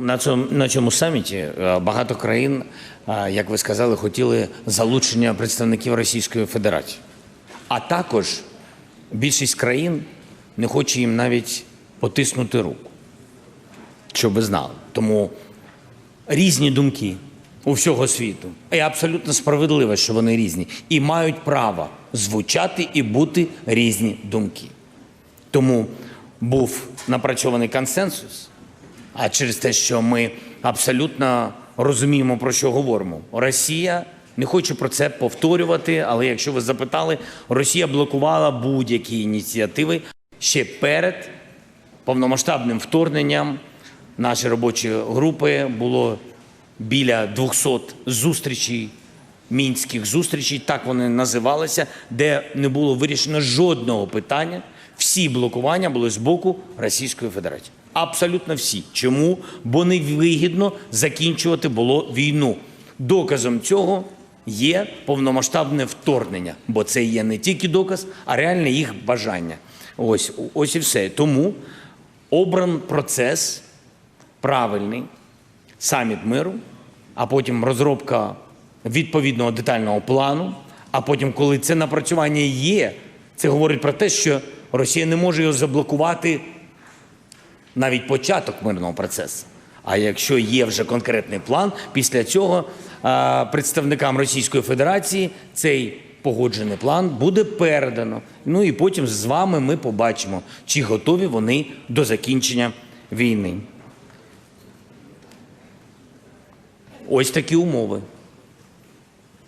На цьому, на цьому саміті е, багато країн, е, як ви сказали, хотіли залучення представників Російської Федерації. А також більшість країн не хоче їм навіть потиснути руку, щоб ви знали. Тому різні думки у всього світу. І абсолютно справедливо, що вони різні. І мають право звучати і бути різні думки. Тому був напрацьований консенсус, а через те, що ми абсолютно розуміємо, про що говоримо. Росія не хочу про це повторювати, але якщо ви запитали, Росія блокувала будь-які ініціативи ще перед повномасштабним вторгненням. Наші робочі групи було біля 200 зустрічей, мінських зустрічей, так вони називалися, де не було вирішено жодного питання. Всі блокування були з боку Російської Федерації. Абсолютно всі. Чому? Бо невигідно закінчувати було війну. Доказом цього є повномасштабне вторгнення, бо це є не тільки доказ, а реальне їх бажання. Ось, ось і все. Тому обран процес правильний саміт миру, а потім розробка відповідного детального плану. А потім, коли це напрацювання є, це говорить про те, що Росія не може його заблокувати навіть початок мирного процесу. А якщо є вже конкретний план, після цього представникам Російської Федерації цей погоджений план буде передано. Ну і потім з вами ми побачимо, чи готові вони до закінчення війни. Ось такі умови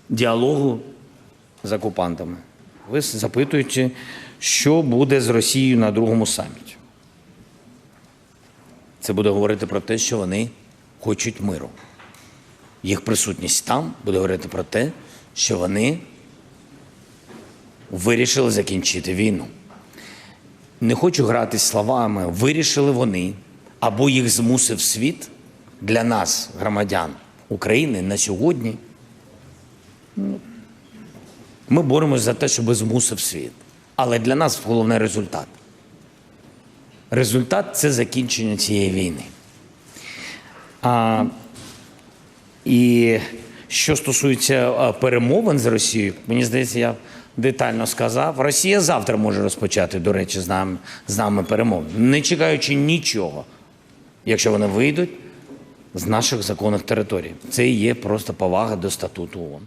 діалогу з окупантами. Ви запитуєте, що буде з Росією на другому саміті. Це буде говорити про те, що вони хочуть миру. Їх присутність там буде говорити про те, що вони вирішили закінчити війну. Не хочу грати словами, вирішили вони, або їх змусив світ для нас, громадян України, на сьогодні. Ми боремося за те, щоб змусив світ. Але для нас головний результат. Результат це закінчення цієї війни. А, і що стосується перемовин з Росією, мені здається, я детально сказав. Росія завтра може розпочати, до речі, з нами, з нами перемовини, не чекаючи нічого, якщо вони вийдуть з наших законних територій. Це є просто повага до статуту ООН.